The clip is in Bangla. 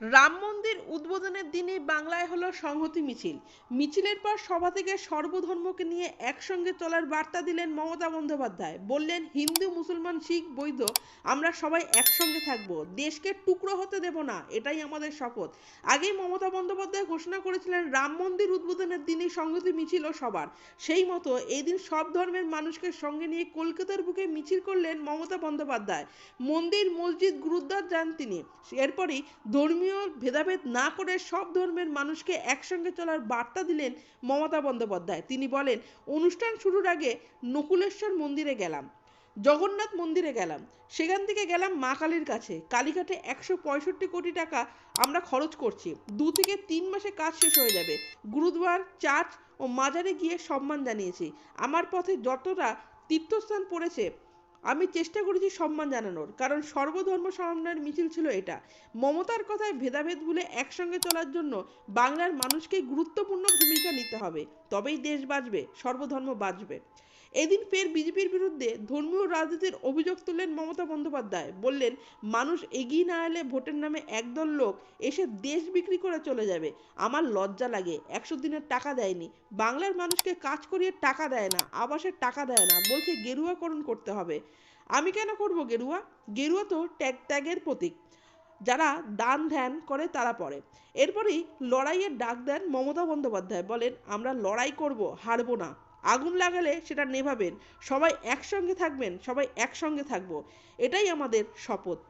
রাম মন্দির উদ্বোধনের দিনে বাংলায় হলো সংহতি মিছিল। মিছিলের পর সভা থেকে সর্বধর্মকে নিয়ে একসঙ্গে চলার বার্তা দিলেন মমতা বন্দ্যোপাধ্যায়। বললেন, হিন্দু, মুসলমান, শিখ, বৈধ, আমরা সবাই একসঙ্গে থাকব। দেশকে টুকরো হতে দেব না, এটাই আমাদের শপথ। আগেই মমতা বন্দ্যোপাধ্যায় ঘোষণা করেছিলেন, রাম মন্দির উদ্বোধনের দিনে সংহতি মিছিল ও সবার সেই মতো এই দিন সব ধর্মের মানুষকে সঙ্গে নিয়ে কলকাতার বুকে মিছিল করলেন মমতা বন্দ্যোপাধ্যায়। মন্দির, মসজিদ, গুরুদ্বার যান তিনি। এরপরই ধর্মীয় ভেদাভেদ না করে সব ধর্মের মানুষকে একসঙ্গে চলার বার্তা দিলেন মমতা বন্দ্যোপাধ্যায়। তিনি বলেন, অনুষ্ঠান শুরুর আগে নকুলেশ্বর মন্দিরে গেলাম, জগন্নাথ মন্দিরে গেলাম, সেখান থেকে গেলাম মা কালীর কাছে। কালীঘাটে একশো পঁয়ষট্টি কোটি টাকা আমরা খরচ করছি। দু থেকে তিন মাসে কাজ শেষ হয়ে যাবে। গুরুদ্বার চার্চ ও মাজারে গিয়ে সম্মান জানিয়েছি। আমার পথে যতটা তীর্থস্থান পড়েছে আমি চেষ্টা করেছি সম্মান জানানোর, কারণ সর্বধর্ম সমন্বয়ের মিছিল ছিল এটা। মমতার কথায় ভেদাভেদ ভুলে একসঙ্গে চলার জন্য বাংলার মানুষকে গুরুত্বপূর্ণ ভূমিকা নিতে হবে, তবেই দেশ বাঁচবে, সর্বধর্ম বাঁচবে। এদিন ফের বিজেপির বিরুদ্ধে ধর্মীয় রাজনীতির অভিযোগ তুললেন মমতা বন্দ্যোপাধ্যায়। বললেন, মানুষ এগিয়ে না এলে ভোটের নামে একদল লোক এসে দেশ বিক্রি করে চলে যাবে। আমার লজ্জা লাগে, একশো দিনের টাকা দেয়নি। বাংলার মানুষকে কাজ করিয়ে টাকা দেয় না আবাসের টাকা দেয় না, বলছে গেরুয়াকরণ করতে হবে। আমি কেন করব গেরুয়া? গেরুয়া তো ট্যাগ ত্যাগের প্রতীক। যারা দান ধ্যান করে তারা পড়ে। এরপরেই লড়াইয়ের ডাক দেন মমতা বন্দ্যোপাধ্যায়। বলেন, আমরা লড়াই করব, হারবো না। আগুন লাগালে সেটা নেভাবেন। সবাই একসঙ্গে থাকবেন সবাই একসঙ্গে থাকব। এটাই আমাদের শপথ।